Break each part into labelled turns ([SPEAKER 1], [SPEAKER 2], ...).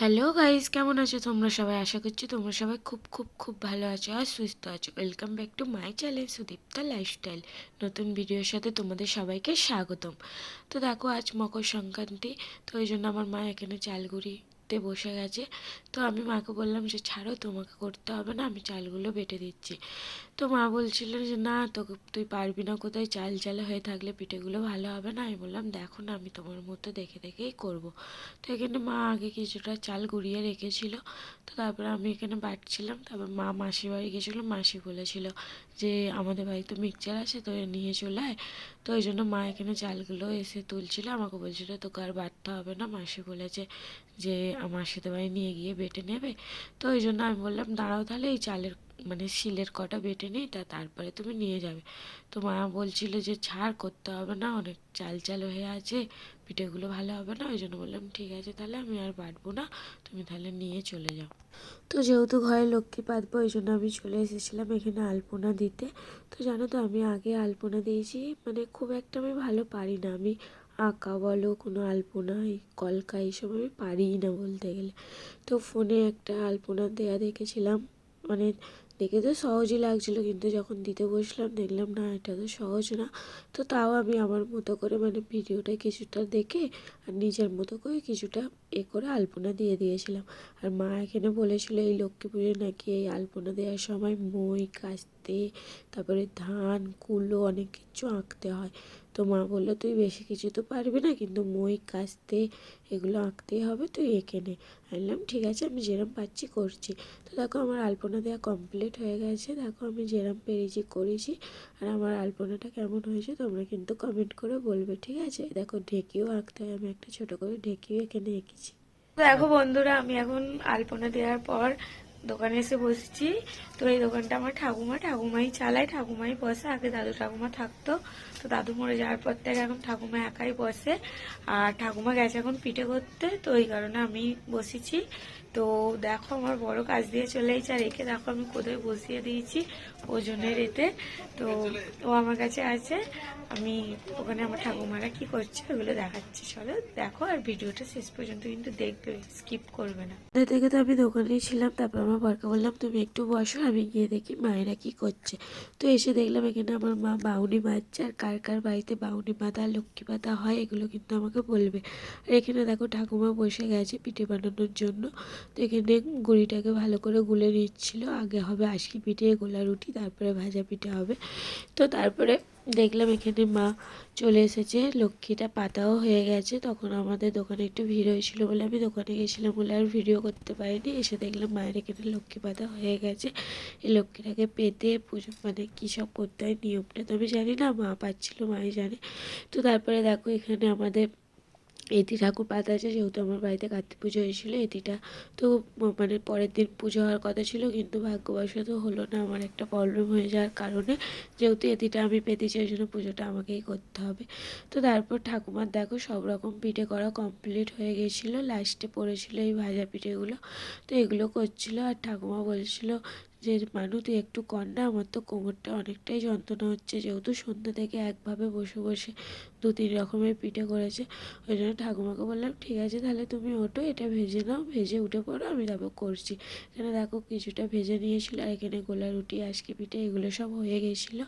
[SPEAKER 1] Hello guys কেমন আছো? তোমরা সবাই আশা করছি তোমরা সবাই খুব খুব খুব ভালো আছো আর সুস্থ আছো। Welcome back to my channel Sudipta lifestyle নতুন ভিডিওর সাথে তোমাদের সবাইকে স্বাগতম। তো দেখো, আজ মকর সংক্রান্তি, তো ওই জন্য আমার মা এখানে চালগুড়িতে বসে গেছে। তো আমি মাকে বললাম যে, ছাড়ো, তোমাকে করতে হবে না, আমি চালগুলো বেটে দিচ্ছি। তো মা বলছিল যে, না, তোকে, তুই পারবি না, কোথায় চাল চালে হয়ে থাকলে পিঠেগুলো ভালো হবে না? আমি বললাম, দেখো না, আমি তোমার মতো দেখে দেখেই করব। তো এখানে মা আগে কিছুটা চাল গুঁড়িয়ে রেখেছিল। তো তারপরে আমি এখানে বাটছিলাম। তারপর মা মাসি বাড়ি গেছিল, মাসি বলেছিল যে, আমাদের বাড়িতে মিক্সচার আছে তো নিয়ে চলে আয়। তো ওই জন্য মা এখানে চালগুলো এসে তুলছিল। আমাকে বলছিল, তোকে আর বাটতে হবে না। মাসি বলেছে যে মাসিদের বাড়ি নিয়ে গিয়ে বেটে নেবে। তো ওই জন্য আমি বললাম, দাঁড়াও তাহলে, এই চালের মানে শিলের কটা বেটে নিই তা তারপরে তুমি নিয়ে যাবে। তো মা বলছিল যে, ছাড়, করতে হবে না, অনেক চাল চাল হয়ে আছে, পিঠেগুলো ভালো হবে না। ওই জন্য বললাম, ঠিক আছে তাহলে, আমি আর বাটবো না, তুমি তাহলে নিয়ে চলে যাও। তো যেহেতু ঘরে লক্ষ্মী পাতবো, ওই জন্য আমি চলে এসেছিলাম এখানে আলপনা দিতে। তো জানো তো, আমি আগে আলপনা দিয়েছি মানে খুব একটা আমি ভালো পারি না। আমি আঁকা বলো, কোনো আলপনা, এই কলকা, এইসব আমি পারিই না বলতে গেলে। তো ফোনে একটা আলপনা দেয়া দেখেছিলাম মানে দেখে তো সহজই লাগছিল, কিন্তু যখন দিতে বসলাম, দেখলাম, না, এটা তো সহজ না। তো তাও আমি আমার মতো করে মানে ভিডিওটা কিছুটা দেখে আর নিজের মতো করে কিছুটা এ করে আলপনা দিয়ে দিয়েছিলাম। আর মা এখানে বলেছিল, এই লক্ষ্মী পুজো নাকি এই আলপনা দেওয়ার সময় মই, কাস্তে, তারপরে ধান, কুলো অনেক কিছু আঁকতে হয়। তো মা বলল, তুই বেশি কিছু তো পারবি না, কিন্তু মই কাস্তে এগুলো আঁকতেই হবে, তুই এঁকে নে। বললাম, ঠিক আছে, আমি যেরম পাচ্ছি করছি। তো দেখো আমার আলপনা দেওয়া কমপ্লিট হয়ে গেছে। দেখো আমি যেরম পেরেছি করেছি, আর আমার আলপনাটা কেমন হয়েছে তোমরা কিন্তু কমেন্ট করে বলবে, ঠিক আছে? দেখো ঢেকিও আঁকতে হয়, আমি একটা ছোট করে ঢেকিও এখানে এঁকেছি। দেখো বন্ধুরা, আমি এখন আলপনা দেওয়ার পর দোকানে এসে বসেছি। তো এই দোকানটা আমার ঠাকুমা, ঠাকুমাই চালায়, ঠাকুমাই বসে, আগে দাদু ঠাকুমা থাকতো। তো দাদু মরে যাওয়ার পর থেকে এখন ঠাকুমা একাই বসে। আর ঠাকুমা গেছে এখন পিঠে করতে, তো এই কারণে আমি বসেছি। তো দেখো আমার বড় কাজ দিয়ে চলে এসেছে, আর একে দেখো আমি কোথায় বসিয়ে দিয়েছি ওজনের এতে। তো ও আমার কাছে আছে, আমি ওখানে আমার ঠাকুমারা কি করছে ওগুলো দেখাচ্ছি, চলো দেখো, আর ভিডিওটা শেষ পর্যন্ত কিন্তু দেখবে স্কিপ করবে না। থেকে তো আমি দোকানেই ছিলাম, তারপর আমার বরকে বললাম, তুমি একটু বসো, আমি গিয়ে দেখি মায়েরা কি করছে। তো এসে দেখলাম এখানে আমার মা বাউনি বাজছে আর কার কার বাড়িতে বাউনি বাঁধা লক্ষ্মী বাঁধা হয়, এগুলো কিন্তু আমাকে বলবে। আর এখানে দেখো ঠাকুমা বসে গেছে পিঠে বানানোর জন্য। তো এখানে গুড়িটাকে ভালো করে গুলে নিচ্ছিল। আগে হবে আশি পিঠে গোলা রুটি, তারপরে ভাজা পিঠে হবে। তো তারপরে দেখলাম এখানে মা চলে এসেছে। লক্ষ্মীটা পাতাও হয়ে গেছে। তখন আমাদের দোকানে একটু ভিড় হয়েছিল বলে আমি দোকানে গেছিলাম বলে আর ভিডিও করতে পারিনি। এসে দেখলাম মায়ের এখানে লক্ষ্মী পাতা হয়ে গেছে। এই লক্ষ্মীটাকে পেতে পুজো মানে কী সব করতে হয়, নিয়মটা তো আমি জানি না, মা পাচ্ছিল, মাই জানে। তো তারপরে দেখো এখানে আমাদের এতি ঠাকুর পাতা আছে, যেহেতু আমার বাড়িতে কার্তিক পুজো হয়েছিল এতিটা তো মানে পরের দিন পুজো হওয়ার কথা ছিল, কিন্তু ভাগ্যবশত হলো না, আমার একটা প্রবলেম হয়ে যাওয়ার কারণে, যেহেতু এতিটা আমি পেতেছি, ওই জন্য পুজোটা আমাকেই করতে হবে। তো তারপর ঠাকুমার দেখো, সব রকম পিঠে করা কমপ্লিট হয়ে গেছিল লাস্টে পড়েছিল এই ভাজা পিঠেগুলো, তো এগুলো করছিল, আর ঠাকুমা বলছিল যে মানু তুই একটু কর না আমার তো কোমরটা অনেকটাই যন্ত্রণা হচ্ছে। যেহেতু সন্ধ্যা থেকে একভাবে বসে বসে দু তিন রকমের পিঠে করেছে, ওই জন্য ঠাকুমাকে বললাম, ঠিক আছে, তাহলে তুমি ওটো এটা ভেজে নাও, ভেজে উঠে পড়ো, আমি তারপর করছি। এখানে দেখো কিছুটা ভেজে নিয়েছিল, আর এখানে গোলা রুটি আজকে পিঠে, এগুলো সব হয়ে গেছিল।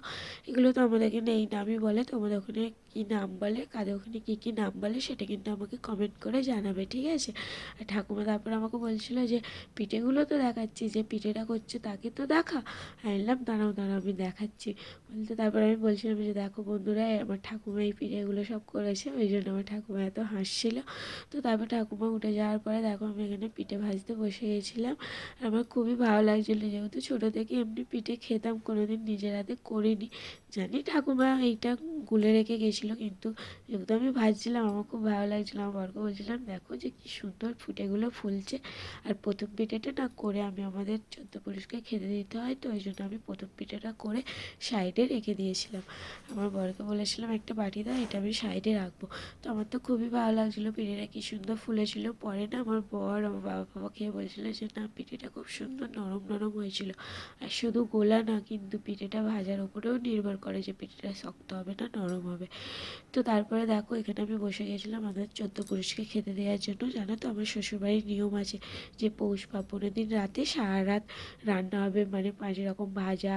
[SPEAKER 1] এগুলো তো আমাদের এখানে এই নামই বলে, তোমাদের ওখানে কী নাম বলে, কাদের ওখানে কী কী নাম বলে, সেটা কিন্তু আমাকে কমেন্ট করে জানাবে, ঠিক আছে? আর ঠাকুমা তারপর আমাকে বলছিল যে, পিঠেগুলো তো দেখাচ্ছি, যে পিঠেটা করছে তাকে তো দেখা। আমি বললাম, দাঁড়াও দাঁড়াও, আমি দেখাচ্ছি। বলতে তারপর আমি বলছিলাম যে, দেখো বন্ধুরা আমার ঠাকুমা, এই পিঠেগুলো সব করেছে। ওই জন্য আমার ঠাকুমা এত হাসছিল। তো তারপর ঠাকুমা উঠে যাওয়ার পরে দেখো, আমি এখানে পিঠে ভাজতে বসে গেছিলাম। আমার খুবই ভালো লাগছিল, যেহেতু ছোটো থেকে এমনি পিঠে খেতাম, কোনোদিন নিজের হাতে করিনি। জানি ঠাকুমা এইটা গুলে রেখে গেছিল, কিন্তু যেহেতু আমি ভাজছিলাম, আমার খুব ভালো লাগছিল। আমার বরকে বলছিলাম, দেখো যে কী সুন্দর ফুটেগুলো ফুলছে। আর প্রথম পিঠেটা না করে আমি আমাদের চোদ্দ পুরুষকে খেতে দিতে হয়, তো ওই জন্য আমি প্রথম পিঠেটা করে সাইডে রেখে দিয়েছিলাম। আমার বরকে বলেছিলাম, একটা বাটি দাও, এটা আমি সাইডে রাখব। তো আমার তো খুবই ভালো লাগছিল, পিঠেটা কী সুন্দর ফুলেছিল। পরে না আমার বর আমার বাবা বাবা খেয়ে বলছিল যে, না, পিঠেটা খুব সুন্দর নরম নরম হয়েছিল। আর শুধু গোলা না, কিন্তু পিঠেটা ভাজার উপরেও নির্ভর করে যে পিঠেটা শক্ত হবে না নরম হবে। তো তারপরে দেখো, এখানে আমি বসে গেছিলাম আমাদের চোদ্দ পুরুষকে খেতে দেওয়ার জন্য। জানো তো, আমার শ্বশুরবাড়ির নিয়ম আছে যে, পৌষ পার্বণের দিন রাতে সারা রাত রান্না হবে। মানে পাঁচ রকম ভাজা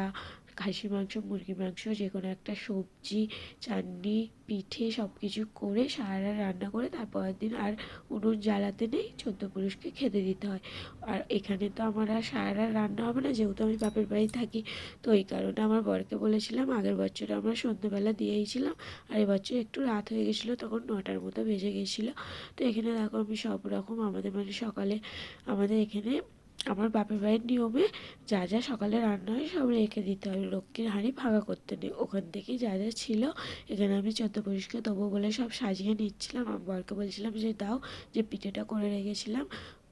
[SPEAKER 1] খাসি মাংস মুরগি মাংস যে কোনো একটা সবজি, চাটনি, পিঠে সব কিছু করে সারা রান্না করে তারপরের দিন আর উনুন জ্বালাতে নেই, চোদ্দ পুরুষকে খেতে দিতে হয়। আর এখানে তো আমার আর সারা রান্না হবে না, যেহেতু আমি বাপের বাড়ি থাকি। তো এই কারণে আমার বরকে বলেছিলাম, আগের বছর আমরা সন্ধ্যেবেলা দিয়েইছিলাম, আর এবছর একটু রাত হয়ে গেছিল, তখন নটার মতো বেজে গেছিল। তো এখানে দেখো আমি সব রকম আমাদের মানে সকালে, আমাদের এখানে আমার বাপের বাড়ির নিয়মে যা যা সকালে রান্না হয় সব রেখে দিতে হবে লক্ষ্মীর হাঁড়ি ফাঁকা করতে নেই। ওখান থেকেই যা যা ছিল, এখানে আমি চোদ্দ পরিষ্কার দেবো বলে সব সাজিয়ে নিচ্ছিলাম। আমার বরকে বলছিলাম যে, দাও যে পিঠেটা করে রেখেছিলাম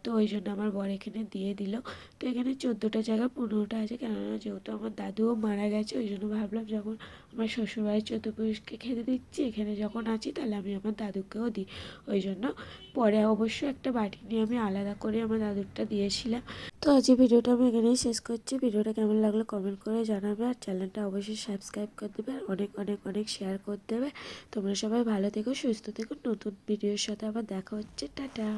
[SPEAKER 1] তো ওই জন্য আমার বর এখানে দিয়ে দিল। তো এখানে চোদ্দোটা জায়গা, পনেরোটা আছে। কেননা যেহেতু আমার দাদুও মারা গেছে, ওই জন্য ভাবলাম যখন আমার শ্বশুরবাড়ির চোদ্দ পুরুষকে খেতে দিচ্ছি, এখানে যখন আছি তাহলে আমি আমার দাদুকেও দিই। ওই জন্য পরে অবশ্য একটা বাটি নিয়ে আমি আলাদা করে আমার দাদুরটা দিয়েছিলাম। তো আজকে ভিডিওটা আমি এখানেই শেষ করছি। ভিডিওটা কেমন লাগল কমেন্ট করে জানাবে আর চ্যানেলটা অবশ্যই সাবস্ক্রাইব করে দেবে আর অনেক অনেক অনেক শেয়ার করে দেবে। তোমরা সবাই ভালো থেকো, সুস্থ থেকো। নতুন ভিডিওর সাথে আবার দেখা হচ্ছে। টাটা!